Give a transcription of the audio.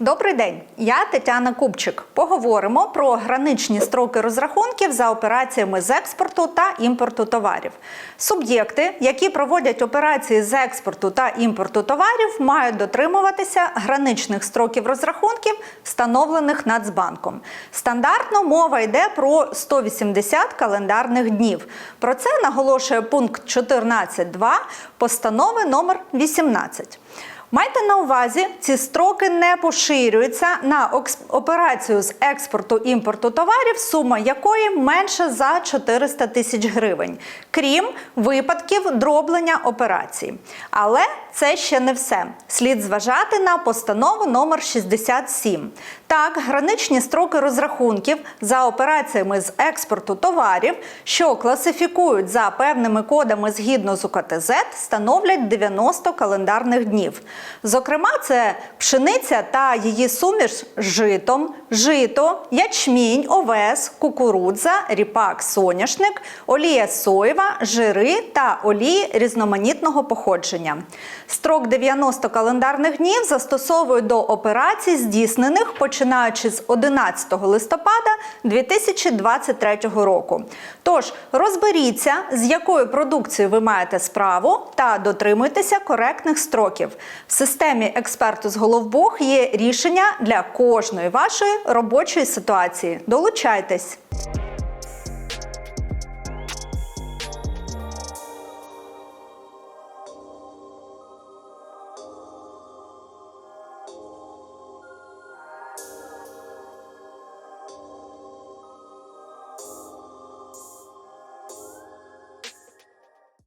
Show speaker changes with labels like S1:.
S1: Добрий день, я Тетяна Купчик. Поговоримо про граничні строки розрахунків за операціями з експорту та імпорту товарів. Суб'єкти, які проводять операції з експорту та імпорту товарів, мають дотримуватися граничних строків розрахунків, встановлених Нацбанком. Стандартно мова йде про 180 календарних днів. Про це наголошує пункт 14.2 постанови номер 18. Майте на увазі, ці строки не поширюються на операцію з експорту імпорту товарів, сума якої менше за 400 тисяч гривень, крім випадків дроблення операцій. Але це ще не все. Слід зважати на постанову номер 67. Так, граничні строки розрахунків за операціями з експорту товарів, що класифікують за певними кодами згідно з УКТЗ, становлять 90 календарних днів. Зокрема, це пшениця та її суміш з житом, жито, ячмінь, овес, кукурудза, ріпак, соняшник, олія соєва, жири та олії різноманітного походження. Строк 90 календарних днів застосовують до операцій, здійснених починаючи з 11 листопада 2023 року. Тож розберіться, з якою продукцією ви маєте справу, та дотримуйтеся коректних строків. В системі експерту з Головбух є рішення для кожної вашої робочої ситуації. Долучайтесь!